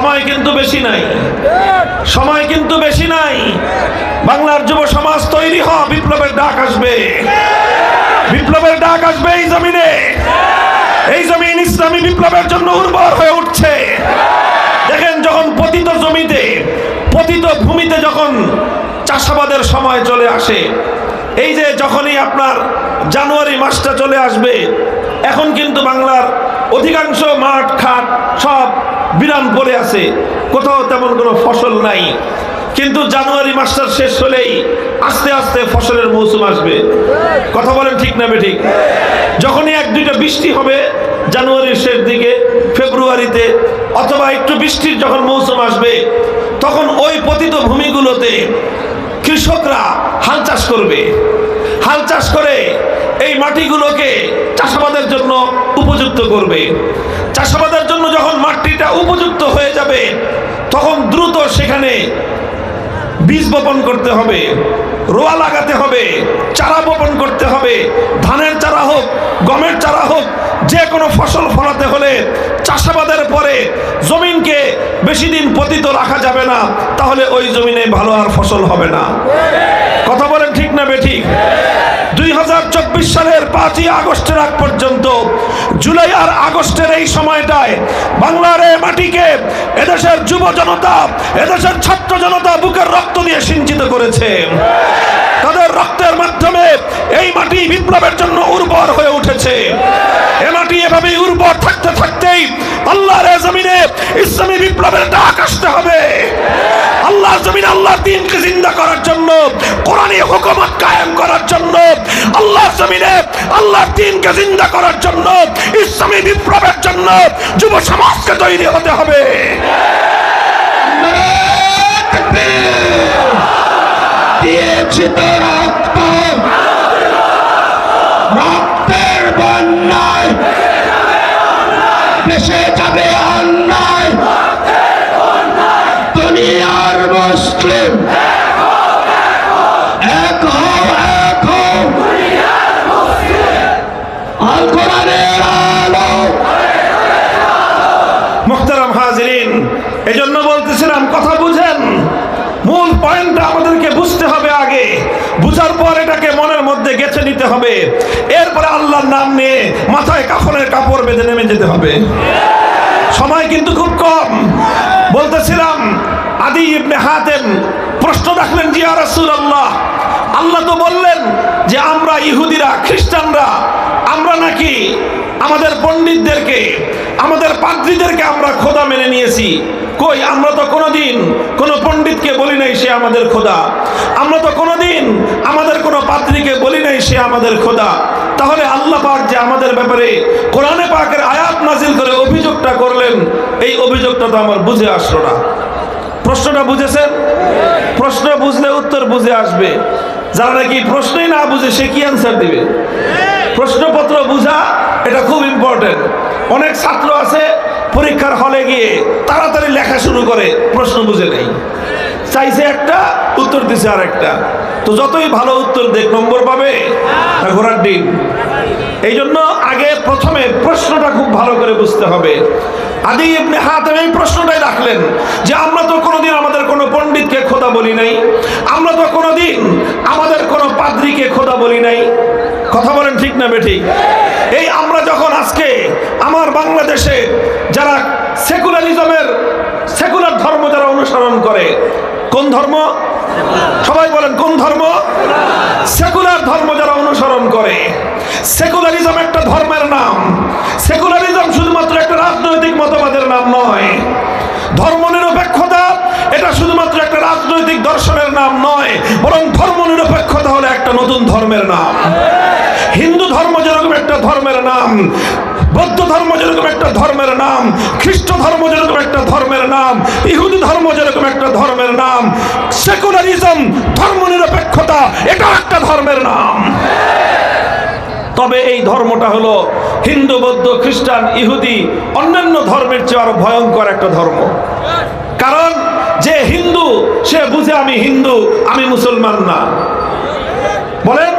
সময় কিন্তু বেশি নাই। সময় কিন্তু বেশি নাই। বাংলার যুব সমাজ তৈরি হ, বিপ্লবের ডাক আসবে। বিপ্লবের ডাক আসবে এই জমিনে। এই জমিন ইসলামী বিপ্লবের জন্য উর্বর হয়ে উঠছে। দেখেন যখন পতিত জমিতে, পতিত ভূমিতে যখন চাষাবাদের সময় চলে আসে, এই যে যখনই আপনার জানুয়ারি মাসটা চলে আসবে, এখন কিন্তু বাংলার অধিকাংশ মাঠ, খাট সব বিরান পড়ে আছে। কোথাও তেমন কোনো ফসল নাই। কিন্তু জানুয়ারি মাসটা শেষ হলেই আস্তে আস্তে ফসলের মৌসুম আসবে। কথা বলেন ঠিক না ঠিক যখনই এক দুইটা বৃষ্টি হবে জানুয়ারির শেষ দিকে, ফেব্রুয়ারিতে, অথবা একটু বৃষ্টির যখন মৌসুম আসবে, তখন ওই পতিত ভূমিগুলোতে কৃষকরা হাল চাষ করবে। হাল চাষ করে এই মাটিগুলোকে চাষাবাদের জন্য উপযুক্ত করবে। চাষাবাদের জন্য যখন মাটিটা উপযুক্ত হয়ে যাবে, তখন দ্রুত সেখানে বীজ বপন করতে হবে, রোয়া লাগাতে হবে, চারা বপন করতে হবে, ধানের চারা হোক, গমের চারা হোক, যে কোনো ফসল ফলাতে হলে চাষাবাদের পরে জমিনকে বেশি দিন পতিত রাখা যাবে না, তাহলে ওই জমিনে ভালো আর ফসল হবে না। কথা বলেন ঠিক না বেঠিক দুই হাজার চব্বিশ সালের পাঁচই আগস্টের আগ পর্যন্ত, জুলাই আর আগস্টের এই সময়টায় বাংলার মাটিকে এদেশের যুব জনতা, এদেশের ছাত্র জনতা বুকের রক্ত দিয়ে সিঞ্চিত করেছে। তাদের রক্তের মাধ্যমে এই মাটি বিপ্লবের জন্য উর্বর হয়ে উঠেছে। এ মাটি এভাবেই উর্বর থাকতে থাকতেই আল্লাহর জমিনে ইসলামী বিপ্লবের ডাক আসতে হবে। আল্লাহর জমিনে আল্লাহর দিনকে জিন্দা করার জন্য, কোরআনী হুকুমত কায়েম করার জন্য, আল্লাহর জমিনে আল্লাহর দিনকে জিন্দা করার জন্য, ইসলামী বিপ্লবের জন্য যুব সমাজকে তৈরি হতে হবে। দিয়েছি তো রক্ত রক্তের বন্যায় দেশে যাবে অন্যায় দুনিয়ার মুসলিম এক হও এক হও আল কোরআনের আলো মুখতারাম হাজরিন এজন্য বলতেছিলাম কথা বুঝেন মূল পয়েন্টটা আমাদেরকে বুঝতে হবে আগে বুঝার পর এটাকে মনের গেছে হবে। এরপরে আল্লাহর নাম নিয়ে মাথায় কাফনের কাপড় বেঁধে নেমে যেতে হবে। সময় কিন্তু খুব কম। বলতেছিলাম, আদি ইবনে হাতেম প্রশ্ন রাখলেন জিয়া রাসূলুল্লাহ, আল্লাহ তো বললেন যে, আমরা ইহুদিরা, খ্রিস্টানরা, আমরা নাকি আমাদের পণ্ডিতদেরকে, আমাদের পাদ্রীদেরকে আমরা খোদা মেনে নিয়েছি। কই, আমরা তো কোনোদিন কোনো পণ্ডিতকে বলি নাই সে আমাদের খোদা। আমরা তো কোনোদিন আমাদের কোনো পাত্রীকে বলি নাই সে আমাদের খোদা। তাহলে আল্লাহ পাক যে আমাদের ব্যাপারে কোরআনে পাকের আয়াত নাজিল করে অভিযোগটা করলেন, এই অভিযোগটা তো আমার বুঝে আসলো না। প্রশ্নটা বুঝেছেন? প্রশ্ন বুঝলে উত্তর বুঝে আসবে। যারা নাকি প্রশ্নই না বুঝে, সে কি অ্যান্সার দিবে? প্রশ্নপত্র বুঝা এটা খুব ইম্পর্টেন্ট অনেক ছাত্র আছে, পরীক্ষার হলে গিয়ে তাড়াতাড়ি লেখা শুরু করে, প্রশ্ন বুঝে নেই। চাইছে একটা, উত্তর দিছে আর একটা তো যতই ভালো উত্তর দেখ, নম্বর পাবে ঘোরার ডিম। এই জন্য আগে প্রথমে প্রশ্নটা খুব ভালো করে বুঝতে হবে। আদি ইবনে হাতেম এই প্রশ্নটাই রাখলেন যে, আমরা তো কোনোদিন আমাদের কোনো পণ্ডিতকে খোদা বলি নাই। আমরা তো কোনোদিন আমাদের কোনো পাদ্রীকে খোদা বলি নাই। কথা বলেন ঠিক না বেঠিক? এই আমরা যখন আজকে আমার বাংলাদেশে যারা সেকুলারিজমের, সেকুলার ধর্ম যারা অনুসরণ করে, কোন ধর্ম? সবাই বলেন, কোন ধর্ম? সেকুলার ধর্ম যারা অনুসরণ করে, সেকুলারিজম একটা ধর্মের নাম। সেকুলারিজম শুধুমাত্র একটা রাজনৈতিক মতবাদের নাম নয়। ধর্মনিরপেক্ষতা এটা শুধুমাত্র একটা রাজনৈতিক দর্শনের নাম নয়, বরং হলো একটা নতুন ধর্মের নাম। হিন্দু ধর্ম যেরকম একটা ধর্মের নাম, বৌদ্ধ ধর্ম যেরকম একটা ধর্মের নাম, খ্রিস্ট ধর্ম যেরকম একটা ধর্মের নাম, ইহুদি ধর্ম যেরকম একটা ধর্মের নাম, সেকুলারিজম ধর্ম নিরপেক্ষতা এটাও একটা ধর্মের নাম। তবে এই ধর্মটা হলো হিন্দু, বৌদ্ধ, খ্রিস্টান, ইহুদি, অন্যান্য ধর্মের চেয়ে আরও ভয়ঙ্কর একটা ধর্ম। কারণ যে হিন্দু, সে বুঝে আমি হিন্দু, আমি মুসলমান না। বলেন?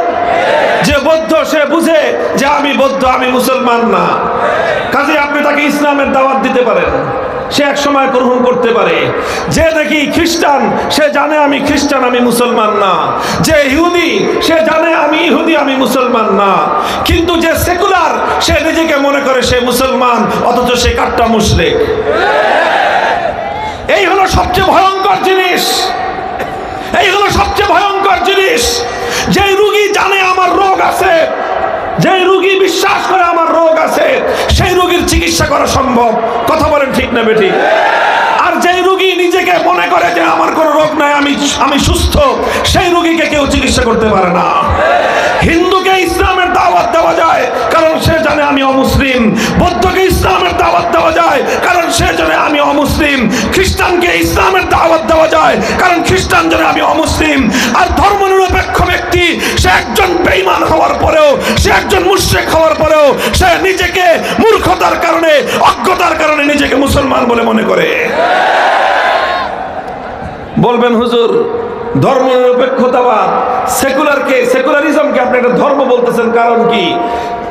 যে বৌদ্ধ, সে বুঝে যে আমি বৌদ্ধ, আমি মুসলমান না। কাজে আপনি তাকে ইসলামের দাওয়াত দিতে পারেন। সে এক সময় গ্রহণ করতে পারে। যে দেখি খ্রিস্টান, সে জানে আমি খ্রিস্টান, আমি মুসলমান না। যে ইহুদি, সে জানে আমি ইহুদি, আমি মুসলমান না। কিন্তু যে সেকুলার, সে নিজেকে মনে করে সে মুসলমান, অথচ সে কাট্টা মুশরিক। এই হলো সবচেয়ে ভয়ঙ্কর জিনিস। এই হলো সবচেয়ে ভয়ঙ্কর জিনিস। যে রুগী জানে আমার রোগ আছে যে রুগী বিশ্বাস করে আমার রোগ আছে, সেই রুগীর চিকিৎসা করা সম্ভব। কথা বলেন ঠিক না বেটি আর যে রুগী নিজেকে মনে করে যে আমার কোনো রোগ নাই, আমি আমি সুস্থ, সেই রুগীকে কেউ চিকিৎসা করতে পারে না। হিন্দুকে ইসলামের দাওয়াত দেওয়া যায়, কারণ সে জানে আমি অমুসলিম। বৌদ্ধকে ইসলামের দাওয়াত দেওয়া যায়, কারণ সে জানে আমি অমুসলিম। খ্রিস্টানকে ইসলামের দাওয়াত দেওয়া যায়, কারণ খ্রিস্টান জানে আমি অমুসলিম। আর ধর্মনিরপেক্ষ ব্যক্তি, সে একজন বেঈমান হওয়ার পরেও, সে একজন মুশরিক হওয়ার পরেও, সে নিজেকে মূর্খতার কারণে, অজ্ঞতার কারণে নিজেকে মুসলমান বলে মনে করে। বলবেন, হুজুর ধর্ম নিরপেক্ষতাবাদ, সেকুলারকে, সেকুলারিজমকে আপনি একটা ধর্ম বলতেছেন, কারণ কি?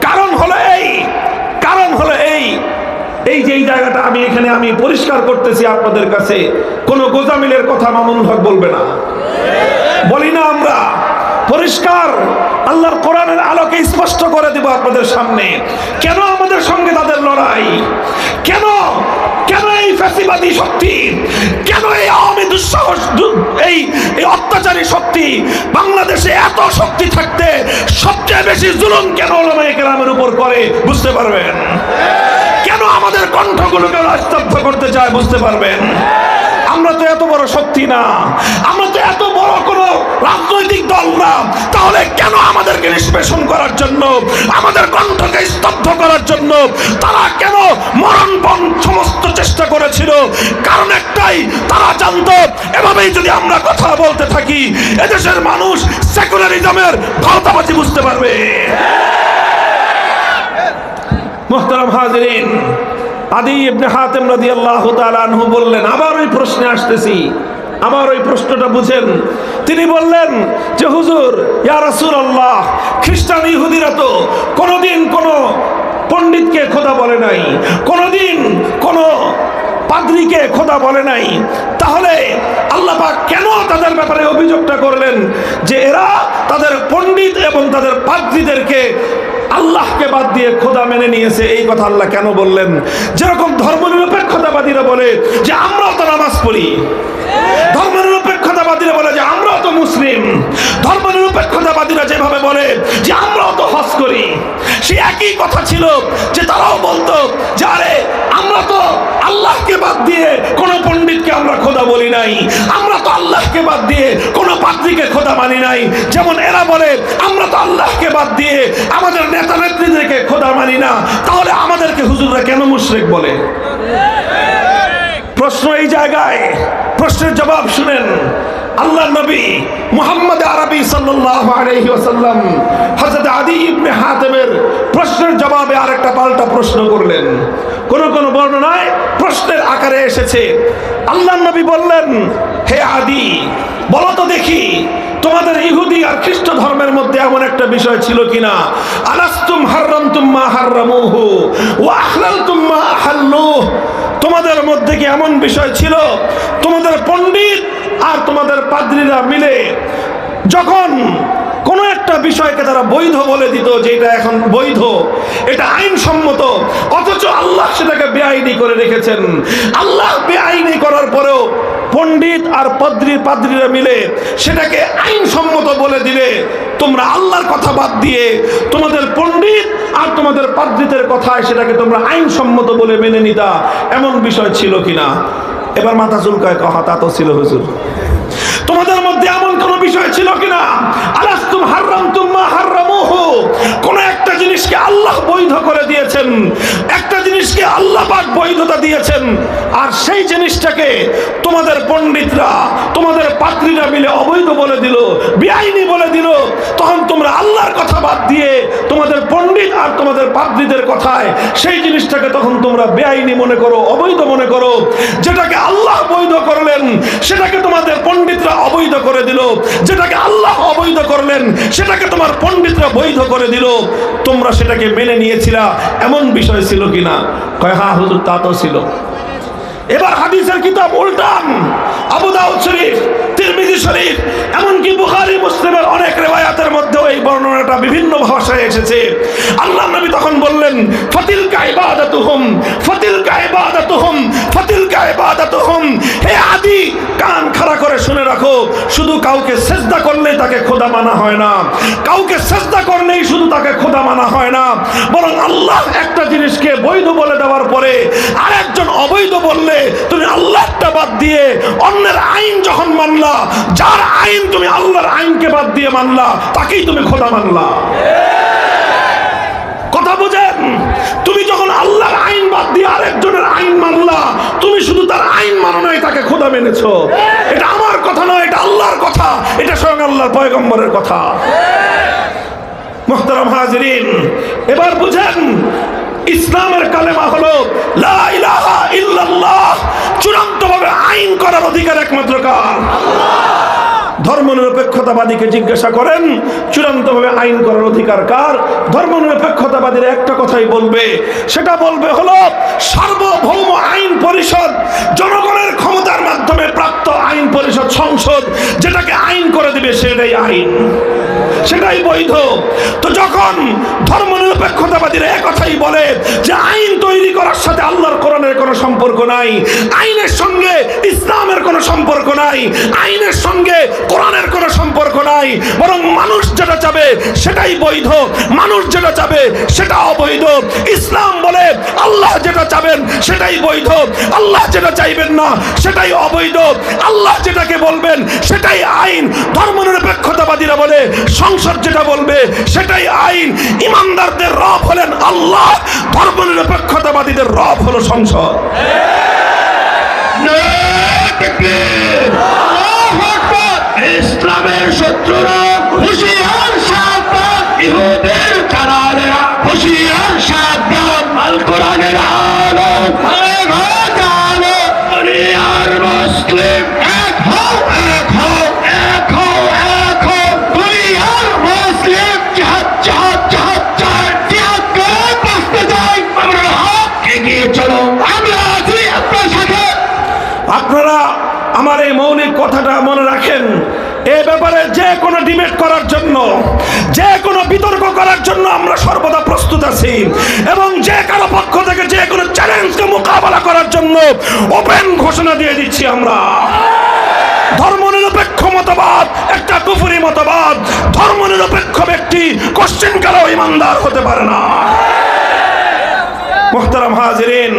কারণ হলো এই, কারণ হলো এই এই যে এই জায়গাটা আমি এখানে আমি পরিষ্কার করতেছি আপনাদের কাছে, কোনো গোজামিলের কথা মামুনুল হক বলবে না। বলি না আমরা, পরিষ্কার আল্লাহর কোরআনের আলোকে স্পষ্ট করে দিব আপনাদের সামনে। কেন আমাদের সঙ্গে তাদের লড়াই? কেন? কেন এই ফ্যাসিবাদী শক্তি? কেন এই আওয়ামী দুঃসাহস এই এই অত্যাচারী শক্তি? বাংলাদেশে এত শক্তি থাকতে সবচেয়ে বেশি জুলুম কেন ওলামায়ে কেরামের উপর করে? বুঝতে পারবেন? কেন আমাদের কণ্ঠগুলোকে স্তব্ধ করতে চায়? বুঝতে পারবেন? আমরা তো এত বড় শক্তি না। আমরা তো এত বড় কোনো রাজনৈতিক দল না। তাহলে কেন আমাদেরকে নিষ্পেষণ করার জন্য, আমাদের কণ্ঠকে স্তব্ধ করার জন্য তারা কেন মরণপণ সমস্ত চেষ্টা করেছিল? কারণ একটাই, তারা জানতো, এভাবেই যদি আমরা কথা বলতে থাকি, এদেশের মানুষ সেকুলারিজমের ভাওতাবাজি বুঝতে পারবে। মোহতারাম হাজরিন আদি ইবনে হাতেম রাদিয়াল্লাহু তাআলা আনহু বললেন, আবার ওই প্রশ্নে আসতেছি। আবার ওই প্রশ্নটা বুঝেন। তিনি বললেন যে, হুজুর, ইয়া রাসূলুল্লাহ, খ্রিস্টান ইহুদিরা তো কোনোদিন কোনো পণ্ডিতকে খোদা বলে নাই, কোনোদিন কোনো পাদ্রীকে খোদা বলে নাই। তাহলে আল্লাহ পাক কেন তাদের ব্যাপারে অভিযোগটা করলেন যে, এরা তাদের পণ্ডিত এবং তাদের পাদ্রীদেরকে আল্লাহকে বাদ দিয়ে খোদা মেনে নিয়েছে। এই কথা আল্লাহ কেন বললেন? যেরকম ধর্ম ধর্মনিরপেক্ষতাবাদীরা বলে যে, আমরাও তো নামাজ পড়ি। ধর্মনিরপেক্ষতাবাদীরা বলে যে, আমরাও তো মুসলিম। ধর্ম ধর্মনিরপেক্ষতাবাদীরা যেভাবে বলে যে, আমরাও তো হজ করি। সে একই কথা ছিল যে, তারাও বলতো যে, আরে, আমরা তো আল্লাহকে বাদ দিয়ে কোনো পণ্ডিতকে আমরা খোদা বলি নাই। আমরা আল্লাহকে বাদ দিয়ে কোনো পাত্রীকে খোদা মানি নাই। যেমন এরা বলে, আমরা তো আল্লাহকে বাদ দিয়ে আমাদের নেতা নেত্রীদেরকে খোদা মানি না। তাহলে আমাদেরকে হুজুররা কেন মুশরিক বলে? প্রশ্ন এই জায়গায়। প্রশ্নের জবাব শুনেন। আল্লাহ নবী মুহাম্মদ আরবি ওয়াসাল্লাম হযরত আদি ইবনে হাতেমের প্রশ্নের জবাবে আরেকটা পাল্টা প্রশ্ন করলেন। কোন কোন বর্ণনায় প্রশ্নের আকারে এসেছে। আল্লাহ নবী বললেন হে আদি, বলো তো দেখি, তোমাদের ইহুদি আর খ্রিস্ট ধর্মের মধ্যে এমন একটা বিষয় ছিল কিনা? আনাস্তুম হাররামতুম মা হাররামুহু, ওয়া আহলালতুম মা আহাল্লুহ। তোমাদের মধ্যে কি এমন বিষয় ছিল? তোমাদের পণ্ডিত আর তোমাদের পাদ্রীরা মিলে যখন কোনো একটা বিষয়কে তারা বৈধ বলে দিত যে এটা এখন বৈধ। এটা আইনসম্মত। অথচ আল্লাহ সেটাকে বেআইনি করে রেখেছেন। আল্লাহ বেআইনি করার পরেও পণ্ডিত আর পাদ্রী পাদ্রীরা মিলে সেটাকে আইনসম্মত বলে দিলে তোমরা আল্লাহর কথা বাদ দিয়ে তোমাদের পণ্ডিত আর তোমাদের পাদ্রীদের কথায় সেটাকে তোমরা আইনসম্মত বলে মেনে নিতা, এমন বিষয় ছিল কিনা? এবার মাথা চুলকায় কথা তা তো ছিল হুজুর। তোমাদের মধ্যে এমন কোন বিষয় ছিল কিনা? আলাস্তুম হাররাম তুম্মা হাররামুহু কোন একটা জিনিসকে আল্লাহ বৈধ করে দিয়েছেন, একটা জিনিসকে আল্লাহ পাক বৈধতা দিয়েছেন, আর সেই জিনিসটাকে তোমাদের পণ্ডিতরা, তোমাদের পাত্রীরা মিলে অবৈধ বলে দিল, বেআইনি বলে দিল, তখন তোমরা আল্লাহর কথা বাদ দিয়ে তোমাদের পণ্ডিত আর তোমাদের পাত্রীদের কথায় সেই জিনিসটাকে তখন তোমরা বেআইনি মনে করো, অবৈধ মনে করো, যেটাকে আল্লাহ বৈধ করলেন, সেটাকে তোমাদের পণ্ডিতরা অবৈধ করে দিল, যেটাকে আল্লাহ অবৈধ করলেন, সেটাকে তোমার পণ্ডিতরা বৈধ করে দিল, তোমরা সেটাকে মেনে নিয়েছিলা, এমন বিষয় ছিল কিনা? কয় হ্যাঁ হুজুর, তা তো ছিল। এবার হাদিসের কিতাব উল্টান। আবু দাউদ শরীফ, তিরমিজি শরীফ, এমনকি বুখারী, মুসলিমের অনেক রেওয়ায়াতের মধ্যেও এই বর্ণনাটা বিভিন্ন ভাষায় এসেছে। আল্লাহ নবী তখন বললেন ফতিল কাইবাদাতুহুম ফতিল কাইবাদাতুহুম ফতিল কাইবাদাতুহুম হে আদি, কান খাড়া করে শুনে রাখো, শুধু কাউকে সেজদা করলে তাকে খোদা মানা হয় না। কাউকে চেষ্টা করলেই শুধু তাকে খোদা মানা হয় না। বরং আল্লাহ একটা জিনিসকে বৈধ বলে দেওয়ার পরে আরেকজন অবৈধ বললে তুমি আল্লাহটা বাদ দিয়ে অন্যের আইন যখন মানলা, যার আইন তুমি আল্লাহর আইনকে বাদ দিয়ে মানলা, তাকেই তুমি খোদা মানলা কথা বুঝেন তুমি যখন আল্লাহর আইন বাদ দিয়ে আরেকজনের আইন মানলা, তুমি শুধু তার আইন মানো নাই, তাকে খোদা মেনেছো। এটা আমার কথা নয়, এটা আল্লাহর কথা, এটা স্বয়ং আল্লাহর পয়গম্বরের কথা। মোহতারাম হাজরিন, এবার বুঝেন, ইসলামের কালেমা হলো ইল্লাল্লাহ, চূড়ান্তভাবে আইন করার অধিকার একমাত্র কার? ধর্মনিরপেক্ষতাবাদীকে জিজ্ঞাসা করেন, চূড়ান্তভাবে আইন করার অধিকার কার? ধর্মনিরপেক্ষতাবাদীরা একটা কথাই বলবে, সেটা বলবে হলো, সার্বভৌম আইন পরিষদ জনগণের ক্ষমতার মাধ্যমে প্রাপ্ত আইন পরিষদ সংসদ যেটাকে আইন করে দিবে সেটাই আইন। সেটাই বৈধ। তো যখন ধর্ম ধর্মনিরপেক্ষতাবাদীরা একথাই বলে যে আইন তৈরি করার সাথে আল্লাহর কোরআনের কোনো সম্পর্ক নাই, আইনের সঙ্গে ইসলামের কোনো সম্পর্ক নাই, আইনের সঙ্গে কোরআনের কোনো সম্পর্ক নাই, বরং মানুষ যেটা চাবে সেটাই বৈধ, মানুষ যেটা চাবে সেটা অবৈধ। ইসলাম বলে আল্লাহ যেটা চাবেন সেটাই বৈধ, আল্লাহ যেটা চাইবেন না সেটাই অবৈধ, আল্লাহ যেটাকে বলবেন, সেটাই আইন। ধর্মনিরপেক্ষতাবাদীরা বলে, সংসদ যেটা বলবে, সেটাই আইন। ইমানদারদের রব হলেন আল্লাহ ধর্মনিরপেক্ষতাবাদীদের রব হলো সংসদ। ইসলামের শত্রুরা হুশিয়ার সাবধান, ইহুদের কারারেরা হুশিয়ার সাবধান, আল কোরআনের আলো আলো আলো, দুনিয়ার মুসলিম কথাটা মনে রাখেন। এ ব্যাপারে যে কোনো ডিবেট করার জন্য, যে কোনো বিতর্ক করার জন্য আমরা সর্বদা প্রস্তুত আছি। এবং যে কারও পক্ষ থেকে যে কোনো চ্যালেঞ্জকে মোকাবেলা করার জন্য ওপেন ঘোষণা দিয়ে দিচ্ছি আমরা। ধর্মনিরপেক্ষ মতবাদ, একটা কুফুরি মতবাদ, ধর্মনিরপেক্ষ ব্যক্তি কোশ্চেন কালেও ইমানদার হতে পারে না। মোহতারাম হাজরেন,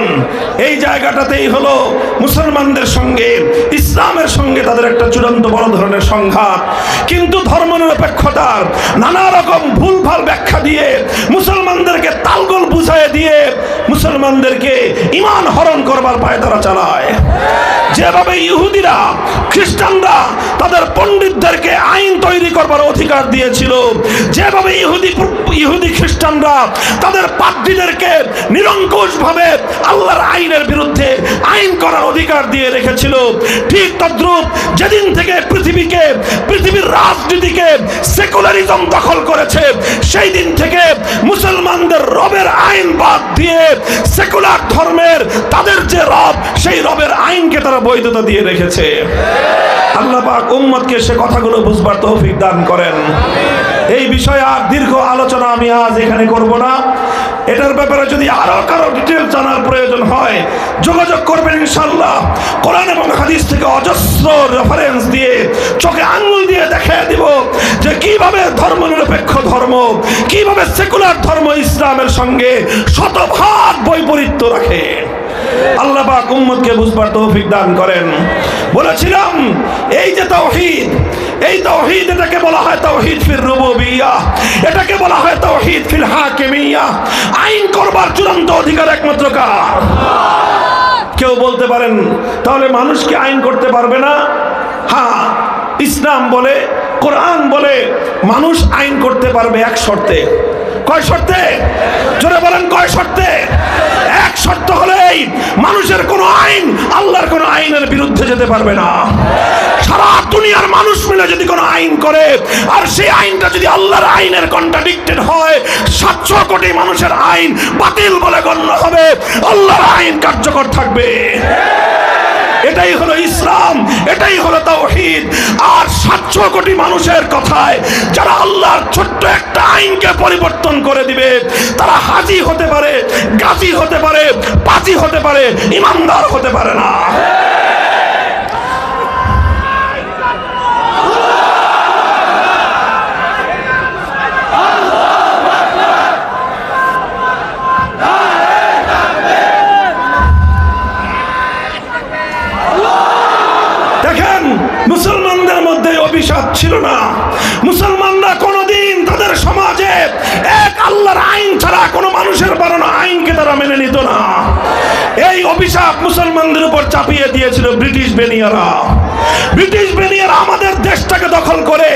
এই জায়গাটাতেই হলো মুসলমানদের সঙ্গে, ইসলামের সঙ্গে তাদের একটা চূড়ান্ত বড় ধরনের সংঘাত। কিন্তু ধর্মনিরপেক্ষতার নানা রকম ভুলভাল ব্যাখ্যা দিয়ে, মুসলমানদেরকে তালগোল বুঝায় দিয়ে, মুসলমানদেরকে ইমান হরণ করবার পায়ে তারা চালায়। যেভাবে ইহুদিরা, খ্রিস্টানরা তাদের পণ্ডিতদেরকে আইন তৈরি করবার অধিকার দিয়েছিল, যেভাবে ইহুদি ইহুদি খ্রিস্টানরা তাদের পাদ্রীদেরকে নিরঙ্কুশ ভাবে আল্লাহর আইনের বিরুদ্ধে আইন করার অধিকার দিয়ে রেখেছিল। ঠিক তদ্রুপ যেদিন থেকে পৃথিবীকে, পৃথিবীর রাজনীতিকে সেকুলারিজম দখল করেছে, সেই দিন থেকে মুসলমানদের রবের আইন বাদ দিয়ে সেকুলার ধর্মের, তাদের যে রব, সেই রবের আইনকে তারা বৈধতা দিয়ে রেখেছে। আল্লাহ পাক উম্মতকে সে কথাগুলো বুঝবার তৌফিক দান করেন। এই বিষয়ে আর দীর্ঘ আলোচনা আমি আজ এখানে করব না। এটার ব্যাপারে যদি আরও কারও ডিটেল জানার প্রয়োজন হয়, যোগাযোগ করবেন ইনশাল্লাহ কোরআন এবং হাদিস থেকে অজস্র রেফারেন্স দিয়ে চোখে আঙ্গুল দিয়ে দেখিয়ে দিব যে কীভাবে ধর্মনিরপেক্ষ ধর্ম, কীভাবে সেকুলার ধর্ম ইসলামের সঙ্গে শতভাগ বৈপরীত্য রাখে। আল্লাহ পাক উম্মতকে বুঝবার তৌফিক দান করেন। বলেছিলাম, এই যে তাওহীদ এই তাওহীদ এটাকে বলা হয় তাওহীদ ফির রুবুবিয়্যাহ এটাকে বলা হয় তাওহীদ ফিল হাকিমিয়্যাহ আইন করবার চূড়ান্ত অধিকার একমাত্র কার? কেউ বলতে পারেন, তাহলে মানুষকে আইন করতে পারবে না? হ্যাঁ ইসলাম বলে, কোরআন বলে, মানুষ আইন করতে পারবে এক শর্তে। কয় শর্তে? জোরে বলেন, কয় শর্তে? এক শর্ত হলেই মানুষের কোনো আইন, আল্লাহর কোনো আইনের বিরুদ্ধে যেতে পারবে না। সারা দুনিয়ার মানুষ মিলে যদি কোনো আইন করে, আর সেই আইনটা যদি আল্লাহর আইনের কন্ট্রাডিক্টেড হয়, সাতশো কোটি মানুষের আইন বাতিল বলে গণ্য হবে। আল্লাহর আইন কার্যকর থাকবে। এটাই হলো ইসলাম, এটাই হলো তাওহীদ। আর সাতশো কোটি মানুষের কথায় যারা আল্লাহর ছোট্ট একটা আইনকে পরিবর্তন করে দিবে, তারা হাজি হতে পারে, গাজী হতে পারে, পাজি হতে পারে, ইমানদার হতে পারে না। বেনিয়ারা ব্রিটিশ বেনিয়ারা আমাদের দেশটাকে দখল করে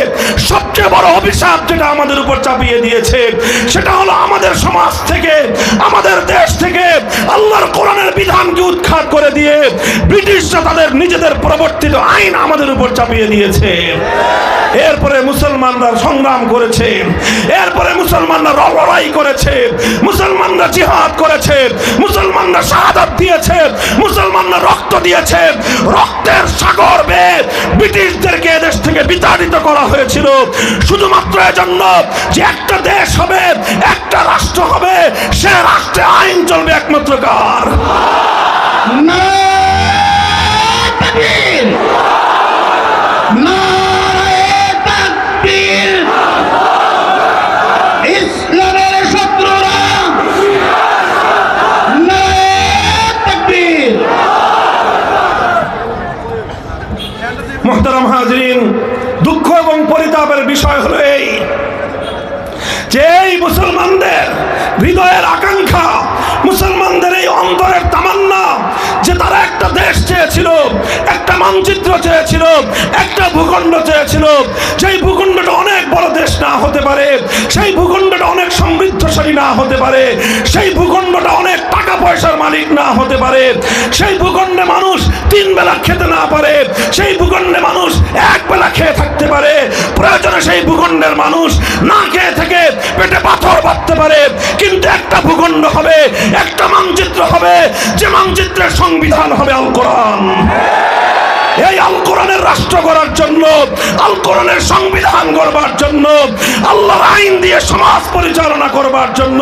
সবচেয়ে বড় অভিশাপ যেটা আমাদের উপর চাপিয়ে দিয়েছে, সেটা হলো আমাদের সমাজ থেকে, আমাদের দেশ থেকে আল্লাহর কোরআনের বিধানকে উৎখাত করে দিয়ে ব্রিটিশরা তাদের নিজেদের প্রবর্তিত আইন আমাদের উপর চাপিয়ে দিয়েছে। এরপরে মুসলমানরা সংগ্রাম করেছে, এরপরে মুসলমানরা লড়াই করেছে, মুসলমানরা জিহাদ করেছে, মুসলমানরা শাহাদাত দিয়েছে মুসলমানরা রক্ত দিয়েছে রক্তের সাগর বেয়ে ব্রিটিশদেরকে এদেশ থেকে বিতাড়িত করা হয়েছিল। শুধুমাত্র এজন্য যে একটা দেশ হবে, একটা রাষ্ট্র হবে, সে রাষ্ট্রে আইন চলবে একমাত্র কার? নারায়ে পরিতাপের বিষয় হলো এই। যে এই মুসলমানদের হৃদয়ের আকাঙ্ক্ষা, মুসলমানদের এই অন্তরের তামান্না, যে তারা একটা দেশ চেয়েছিল, একটা মানচিত্র চেয়েছিল, একটা ভূখণ্ড চেয়েছিল, সেই ভূখণ্ডটা অনেক বড় দেশ না হতে পারে, সেই ভূখণ্ডটা অনেক সমৃদ্ধশালী না হতে পারে, সেই ভূখণ্ডটা অনেক টাকা পয়সার মালিক না হতে পারে, সেই ভূখণ্ডে মানুষ তিন বেলা খেতে না পারে, সেই ভূখণ্ডে মানুষ এক বেলা খেয়ে থাকতে পারে, প্রয়োজনে সেই ভূখণ্ডের মানুষ না খেয়ে থেকে পেটে পাথর বাঁধতে পারে, কিন্তু একটা ভূখণ্ড হবে, একটা মানচিত্র হবে, যে মানচিত্রের সংবিধান হবে আল কোরআন। এই আল কোরআনের রাষ্ট্র করার জন্য, আল কোরআনের সংবিধান গড়বার জন্য আল্লাহর আইন দিয়ে সমাজ পরিচালনা করবার জন্য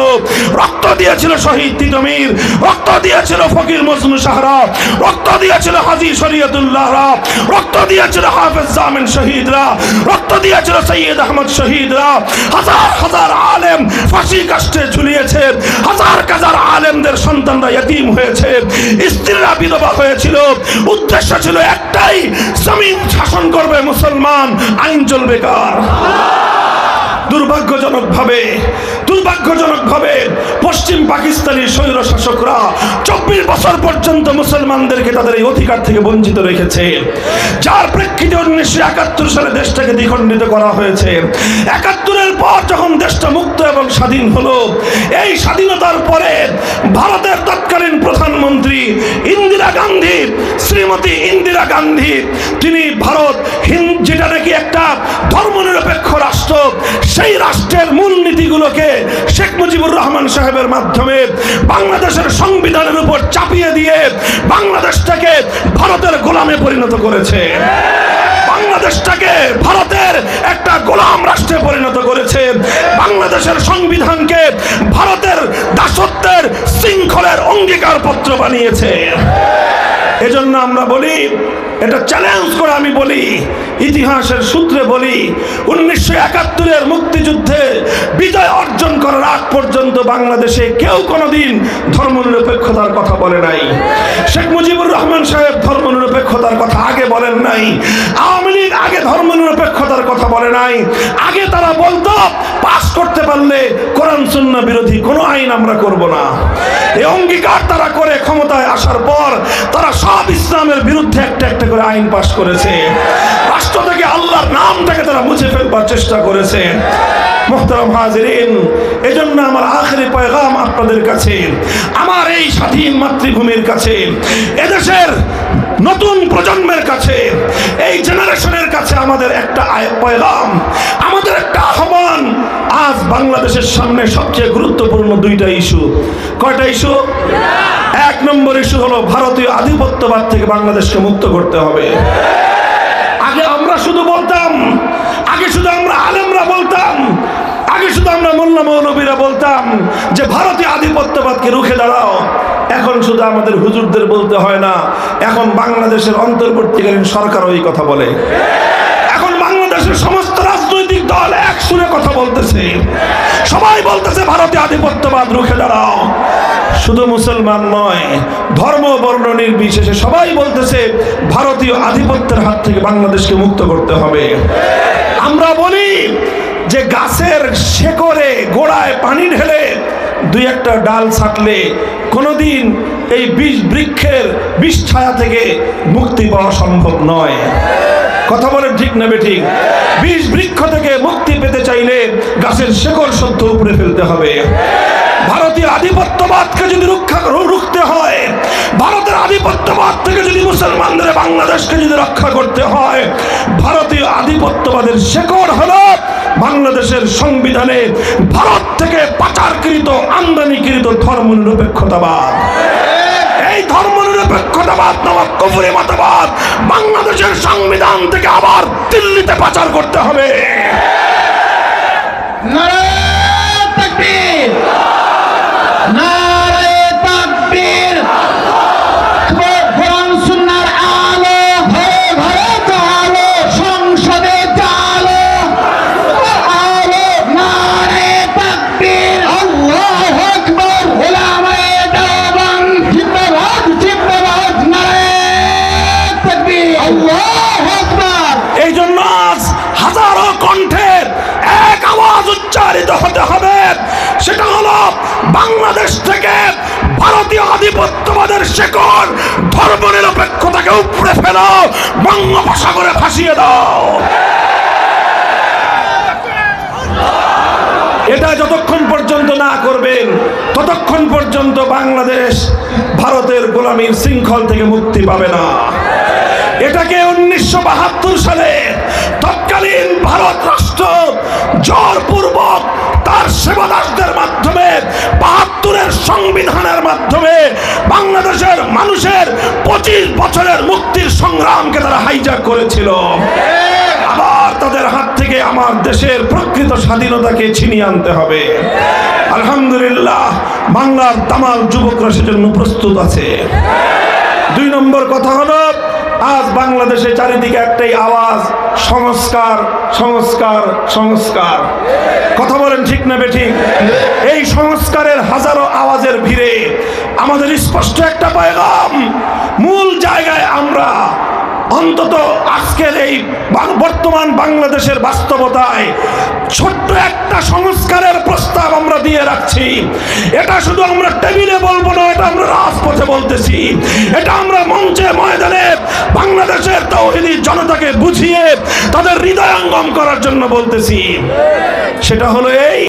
রক্ত দিয়েছিল শহীদ তিতমির রক্ত দিয়েছিল ফকির মজনু সাহরা, রক্ত দিয়েছিল হাজি শরীয়তুল্লাহরা, রক্ত দিয়েছিল হাফেজ জামিন শহীদরা, রক্ত দিয়েছিল সৈয়দ আহমদ শহীদরা। হাজার হাজার আলেম ফাঁসি কাষ্টে ঝুলিয়েছে, হাজার হাজার আলেমদের সন্তানরা ইয়তীম হয়েছে, স্ত্রীরা বিধবা হয়েছিল। উদ্দেশ্য ছিল একটাই, জমিন শাসন করবে মুসলমান, আইন চলবে কার? দুর্ভাগ্যজনক ভাবে দুর্ভাগ্যজনক ভাবে পশ্চিম পাকিস্তানি স্বৈর শাসকরা চব্বিশ বছর পর্যন্ত মুসলমানদেরকে তাদের এই অধিকার থেকে বঞ্চিত রেখেছে। যার প্রেক্ষিতে উনিশশো একাত্তর সালে দেশটাকে দ্বিখণ্ডিত করা হয়েছে। একাত্তরের পর যখন দেশটা মুক্ত এবং স্বাধীন হলো, এই স্বাধীনতার পরে ভারতের তৎকালীন প্রধানমন্ত্রী ইন্দিরা গান্ধী, শ্রীমতী ইন্দিরা গান্ধী, তিনি ভারত যেটা নাকি একটা ধর্মনিরপেক্ষ রাষ্ট্র সেই রাষ্ট্রের মূল নীতিগুলোকে শেখ মুজিবুর রহমান সাহেবের মাধ্যমে বাংলাদেশের সংবিধানের উপর চাপিয়ে দিয়ে বাংলাদেশটাকে ভারতের গোলামে পরিণত করেছে। বাংলাদেশটাকে ভারতের একটা গোলাম রাষ্ট্রে পরিণত করেছে। বাংলাদেশের সংবিধানকে ভারতের দাসত্বের শৃঙ্খলের অঙ্গীকার পত্র বানিয়েছে। এজন্য আমরা বলি, এটা চ্যালেঞ্জ করে আমি বলি, ইতিহাসের সূত্রে বলি, উনিশশো একাত্তরের মুক্তিযুদ্ধে বিজয় অর্জন করার আগ পর্যন্ত বাংলাদেশে কেউ কোনোদিন ধর্মনিরপেক্ষতার কথা বলে নাই। শেখ মুজিবুর রহমান সাহেব ধর্মনিরপেক্ষতার কথা আগে বলেন নাই, আওয়ামী লীগ আগে ধর্মনিরপেক্ষতার কথা বলে নাই, আগে তারা বলতো, পাস করতে পারলে কোরআন, সুন্না বিরোধী কোনো আইন আমরা করব না। এই অঙ্গীকার তারা করে ক্ষমতায় আসার পর তারা সব ইসলামের বিরুদ্ধে একটা একটা করে আইন পাশ করেছে। রাষ্ট্র থেকে আল্লাহর নামটাকে তারা মুছে ফেলবার চেষ্টা করেছে। আমার আখেরি কাছে, আমার এই স্বাধীন মাতৃভূমির কাছে, এদেশের নতুন প্রজন্মের কাছে, এই জেনারেশনের কাছে আমাদের একটা আমাদের একটা আহ্বান আজ বাংলাদেশের সামনে সবচেয়ে গুরুত্বপূর্ণ দুইটা ইস্যু। কয়টা ইস্যু? এক নম্বর ইস্যু হলো ভারতীয় আধিপত্যবাদ থেকে বাংলাদেশকে মুক্ত করতে হবে। আগে আমরা শুধু বলতাম, আগে শুধু আমরা আলেমরা বলতাম, আগে শুধু আমরা মোল্লা মৌলবীরা বলতাম যে ভারতীয় আধিপত্যবাদকে রুখে দাঁড়াও। এখন শুধু আমাদের হুজুরদের বলতে হয় না, এখন বাংলাদেশের অন্তর্বর্তীকালীন সরকারও এই কথা বলে। এখন বাংলাদেশের সমস্ত দল এক সুরে কথা বলতেছে। সবাই বলতেছে, ভারতে আধিপত্যবাদ, রুখে দাঁড়াও। শুধু মুসলমান নয়, ধর্ম, বর্ণ নির্বিশেষে সবাই বলতেছে, ভারতীয় আধিপত্যের হাত থেকে বাংলাদেশকে মুক্ত করতে হবে। আমরা বলি যে গাছের শেকড়ে গোড়ায় পানি ঢেলে দুই একটা ডাল ছাটলে কোনোদিন এই বৃক্ষের বিষ ছায়া থেকে মুক্তি পাওয়া সম্ভব নয়। কথা বলেন ঠিক না বেঠিক বিষ বৃক্ষ থেকে মুক্তি পেতে চাইলে গাছের শেকড় সত্য উপরে ফেলতে হবে। ভারতীয় আধিপত্যবাদকে যদি রক্ষা রুখতে হয়, ভারতের আধিপত্যবাদ থেকে যদি মুসলমানদের বাংলাদেশকে যদি রক্ষা করতে হয়, ভারতীয় আধিপত্যবাদের শেকড় হলো বাংলাদেশের সংবিধানে ভারত থেকে পাচারকৃত, আমদানিকৃত ধর্ম নিরপেক্ষতাবাদ এই ধর্ম মতবাদ। বাংলাদেশের সংবিধান থেকে আবার দিল্লিতে পাচার করতে হবে। নারায়ণ! উচ্চারিত হতে হবে। সেটা হলো বাংলাদেশ থেকে ভারতীয় আধিপত্যবাদের শেকড় ধর্ম নিরপেক্ষতাকে উপড়ে ফেলো, বঙ্গোপসাগরে ভাসিয়ে দাও। এটা যতক্ষণ পর্যন্ত না করবেন, ততক্ষণ পর্যন্ত বাংলাদেশ ভারতের গোলামীর শৃঙ্খল থেকে মুক্তি পাবে না। এটাকে উনিশশো বাহাত্তর সালে তৎকালীন ভারত জোরপূর্বক তার সেবাদাসদের মাধ্যমে, বাহাত্তরের সংবিধানের মাধ্যমে বাংলাদেশের মানুষের পঁচিশ বছরের মুক্তির সংগ্রামকে তারা হাইজাক করেছিল। আবার তাদের হাত থেকে আমার দেশের প্রকৃত স্বাধীনতাকে ছিনিয়ে আনতে হবে। আলহামদুলিল্লাহ, বাংলার তামাল যুবকরা সেজন্য প্রস্তুত আছে। দুই নম্বর কথা হলো আজ বাংলাদেশে চারিদিকে একটাই আওয়াজ, সংস্কার সংস্কার সংস্কার। কথা বলেন ঠিক না বেঠিক? এই সংস্কারের হাজারো আওয়াজের ভিড়ে আমাদের স্পষ্ট একটা পায়গাম। মূল জায়গায় আমরা অন্তত আজকের এই বর্তমান বাংলাদেশের বাস্তবতায় ছোট্ট একটা সংস্কারের প্রস্তাব আমরা দিয়ে রাখছি। এটা শুধু আমরা টেবিলে বলব না, এটা আমরা রাজপথে বলতেছি। এটা আমরা মঞ্চে, ময়দানে বাংলাদেশের তৌহিদি জনতাকে বুঝিয়ে তাদের হৃদয়ঙ্গম করার জন্য বলতেছি। সেটা হলো এই